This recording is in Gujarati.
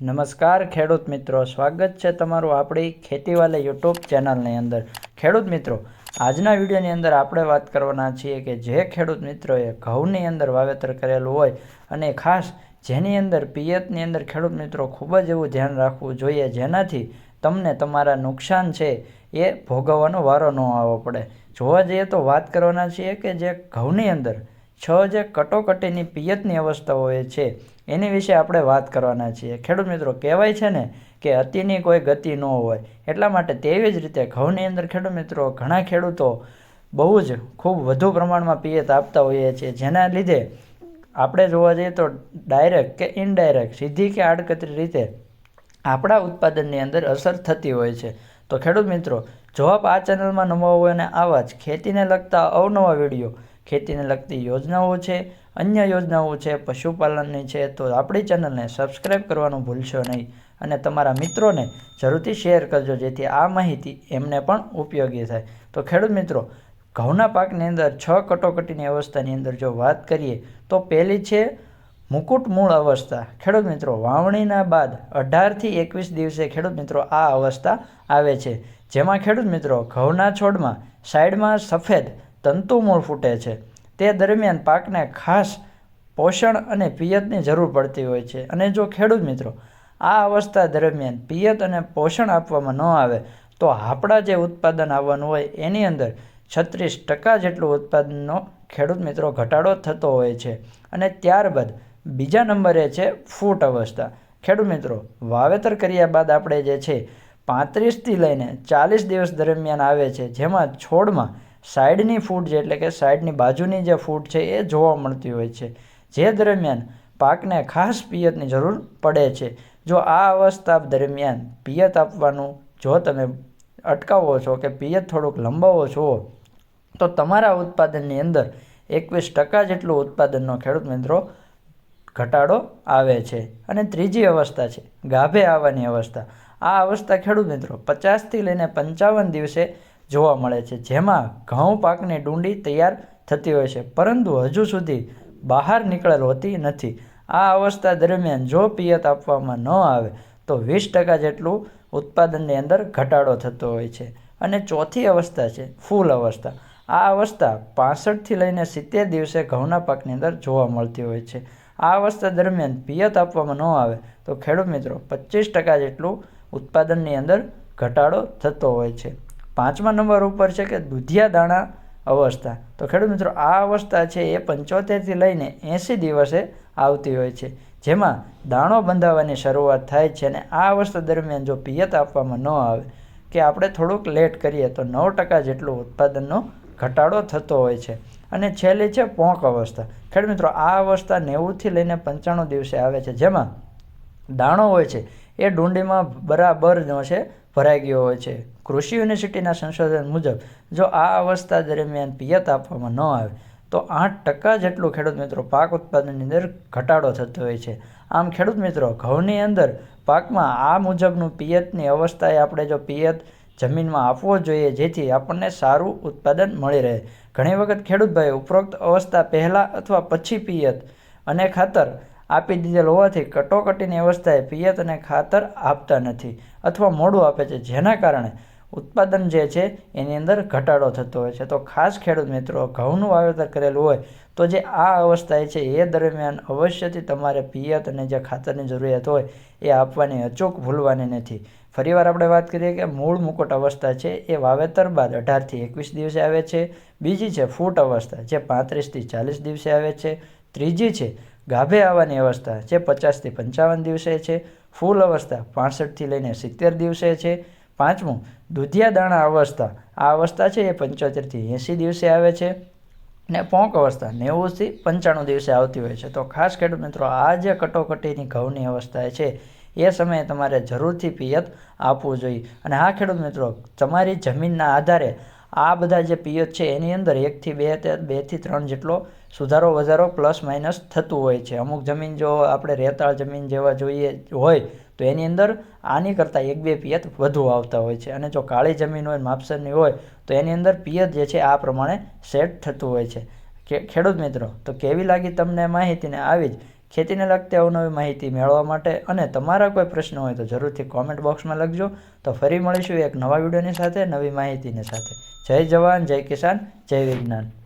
નમસ્કાર, ખેડૂત મિત્રો. સ્વાગત છે તમારું આપણી ખેતીવાલે યુટ્યુબ ચેનલની અંદર. ખેડૂત મિત્રો, આજના વિડીયોની અંદર આપણે વાત કરવાના છીએ કે જે ખેડૂત મિત્રોએ ઘઉંની અંદર વાવેતર કરેલું હોય અને ખાસ જેની અંદર પિયતની અંદર ખેડૂત મિત્રો ખૂબ જ એવું ધ્યાન રાખવું જોઈએ જેનાથી તમને તમારા નુકસાન છે એ ભોગવવાનો વારો ન આવવો પડે. જોવા જઈએ તો વાત કરવાના છીએ કે જે ઘઉંની અંદર છ જે કટોકટીની પિયતની અવસ્થાઓ હોય છે એની વિશે આપણે વાત કરવાના છીએ. ખેડૂત મિત્રો, કહેવાય છે ને કે અતિની કોઈ ગતિ ન હોય. એટલા માટે તેવી જ રીતે ઘઉંની અંદર ખેડૂત મિત્રો, ઘણા ખેડૂતો બહુ જ ખૂબ વધુ પ્રમાણમાં પિયત આપતા હોઈએ છીએ. જેના લીધે આપણે જોવા જઈએ તો ડાયરેક્ટ કે ઇનડાયરેક્ટ, સીધી કે આડકતરી રીતે આપણા ઉત્પાદનની અંદર અસર થતી હોય છે. તો ખેડૂત મિત્રો, જો આપ આ ચેનલમાં નવા હોય અને આવા જ ખેતીને લગતા અવનવા વીડિયો ખેતીને લગતી યોજનાઓ છે, અન્ય યોજનાઓ છે, પશુપાલનની છે, તો આપણી ચેનલને સબસ્ક્રાઈબ કરવાનું ભૂલશો નહીં. અને તમારા મિત્રોને જરૂરથી શેર કરજો, જેથી આ માહિતી એમને પણ ઉપયોગી થાય. તો ખેડૂત મિત્રો, ઘઉંના પાકની અંદર છ કટોકટીની અવસ્થાની અંદર જો વાત કરીએ, તો પહેલી છે મુકુટ મૂળ અવસ્થા. ખેડૂત મિત્રો, વાવણીના બાદ અઢારથી એકવીસ દિવસે ખેડૂત મિત્રો આ અવસ્થા આવે છે. જેમાં ખેડૂત મિત્રો, ઘઉંના છોડમાં સાઈડમાં સફેદ તંતુ મૂળ ફૂટે છે. તે દરમિયાન પાકને ખાસ પોષણ અને પિયતની જરૂર પડતી હોય છે. અને જો ખેડૂત મિત્રો, આ અવસ્થા દરમિયાન પિયત અને પોષણ આપવામાં ન આવે, તો આપણા જે ઉત્પાદન આવવાનું હોય, એની અંદર છત્રીસ ટકા જેટલું ઉત્પાદનનો ખેડૂત મિત્રો ઘટાડો થતો હોય છે. અને ત્યારબાદ બીજા નંબરે છે ફૂટ અવસ્થા. ખેડૂત મિત્રો, વાવેતર કર્યા બાદ આપણે જે છે પાંત્રીસથી લઈને ચાલીસ દિવસ દરમિયાન આવે છે, જેમાં છોડમાં સાઈડની ફૂટ જે એટલે કે સાઈડની બાજુની જે ફૂટ છે, એ જોવા મળતી હોય છે. જે દરમિયાન પાકને ખાસ પિયતની જરૂર પડે છે. જો આ અવસ્થા દરમિયાન પિયત આપવાનું, જો તમે અટકાવો છો કે પિયત થોડુંક લંબાવો છો, તો તમારા ઉત્પાદનની અંદર એકવીસ ટકા જેટલું ઉત્પાદનનો ખેડૂત મિત્રો ઘટાડો આવે છે. અને ત્રીજી અવસ્થા છે, ગાભે આવવાની અવસ્થા. આ અવસ્થા ખેડૂત મિત્રો પચાસથી લઈને પંચાવન દિવસે જોવા મળે છે. જેમાં ઘઉં પાકની ડુંડી તૈયાર થતી હોય છે. પરંતુ હજુ સુધી બહાર નીકળેલ હોતી નથી. આ અવસ્થા દરમિયાન જો પિયત આપવામાં ન આવે, તો વીસ ટકા જેટલું ઉત્પાદનની અંદર ઘટાડો થતો હોય છે. અને ચોથી અવસ્થા છે, ફૂલ અવસ્થા. આ અવસ્થા પાસઠથી લઈને સિત્તેર દિવસે ઘઉંના પાકની અંદર જોવા મળતી હોય છે. આ અવસ્થા દરમિયાન પિયત આપવામાં ન આવે, તો ખેડૂત મિત્રો, પચીસ ટકા જેટલું ઉત્પાદનની અંદર ઘટાડો થતો હોય છે. પાંચમા નંબર ઉપર છે કે દૂધિયા દાણા અવસ્થા. તો ખેડૂત મિત્રો, આ અવસ્થા છે એ પંચોતેરથી લઈને એંસી દિવસે આવતી હોય છે. જેમાં દાણો બંધાવવાની શરૂઆત થાય છે અને આ અવસ્થા દરમિયાન જો પિયત આપવામાં ન આવે, કે આપણે થોડુંક લેટ કરીએ, તો નવ ટકા જેટલું ઉત્પાદનનો ઘટાડો થતો હોય છે. અને છેલ્લી છે પોંક અવસ્થા. ખેડૂત મિત્રો, આ અવસ્થા નેવુંથી લઈને પંચાણું દિવસે આવે છે. જેમાં દાણો હોય છે, એ ડુંડીમાં બરાબરનો છે ભરાઈ ગયો હોય છે. કૃષિ યુનિવર્સિટીના સંશોધન મુજબ, જો આ અવસ્થા દરમિયાન પિયત આપવામાં ન આવે, તો આઠ ટકા જેટલું ખેડૂત મિત્રો પાક ઉત્પાદનની અંદર ઘટાડો થતો હોય છે. આમ ખેડૂત મિત્રો, ઘઉંની અંદર પાકમાં આ મુજબનું પિયતની અવસ્થાએ આપણે જો પિયત જમીનમાં આપવો જોઈએ, જેથી આપણને સારું ઉત્પાદન મળી રહે. ઘણી વખત ખેડૂતભાઈ ઉપરોક્ત અવસ્થા પહેલાં અથવા પછી પિયત અને ખાતર આપી દીધેલ હોવાથી કટોકટીની અવસ્થાએ પિયત અને ખાતર આપતા નથી અથવા મોડું આપે છે. જેના કારણે ઉત્પાદન જે છે એની અંદર ઘટાડો થતો હોય છે. તો ખાસ ખેડૂત મિત્રો, ઘઉંનું વાવેતર કરેલું હોય તો જે આ અવસ્થા છે એ દરમિયાન અવશ્યથી તમારે પિયત અને જે ખાતરની જરૂરિયાત હોય એ આપવાની અચૂક ભૂલવાની નથી. ફરીવાર આપણે વાત કરીએ કે મૂળ મુકુટ અવસ્થા છે એ વાવેતર બાદ અઢારથી એકવીસ દિવસે આવે છે. બીજી છે ફૂટ અવસ્થા જે પાંત્રીસથી ચાલીસ દિવસે આવે છે. ત્રીજી છે ગાભે આવવાની અવસ્થા જે પચાસથી પંચાવન દિવસે છે, ફૂલ અવસ્થા પાસઠથી લઈને સિત્તેર દિવસે છે. પાંચમું દૂધિયા દાણા અવસ્થા. આ અવસ્થા છે એ પંચોતેરથી એંસી દિવસે આવે છે ને પોંક અવસ્થા નેવુંથી પંચાણું દિવસે આવતી હોય છે. તો ખાસ ખેડૂત મિત્રો, આ જે કટોકટીની ઘઉંની અવસ્થા છે એ સમયે તમારે જરૂરથી પિયત આપવું જોઈએ. અને આ ખેડૂત મિત્રો, તમારી જમીનના આધારે આ બધા જે પિયત છે એની અંદર એકથી બે બેથી ત્રણ જેટલો સુધારો, વધારો પ્લસ માઇનસ થતું હોય છે. અમુક જમીન જો આપણે રેતાળ જમીન જેવા જોઈએ, હોય, તો એની અંદર આની કરતાં એક, બે પિયત વધુ આવતા હોય છે. અને જો કાળી જમીન હોય, માપસરની હોય, તો એની અંદર પિયત જે છે, આ પ્રમાણે સેટ થતું હોય છે. ખેડૂત મિત્રો, તો કેવી લાગી તમને માહિતીને? આવી જ ખેતીને લગતી અવનવી માહિતી મેળવવા માટે અને તમારા કોઈ પ્રશ્ન હોય તો જરૂરથી કોમેન્ટ બોક્સમાં લખજો. તો ફરી મળીશું એક નવા વિડીયોની સાથે, નવી માહિતીની સાથે. જય જવાન, જય કિસાન, જય વિજ્ઞાન.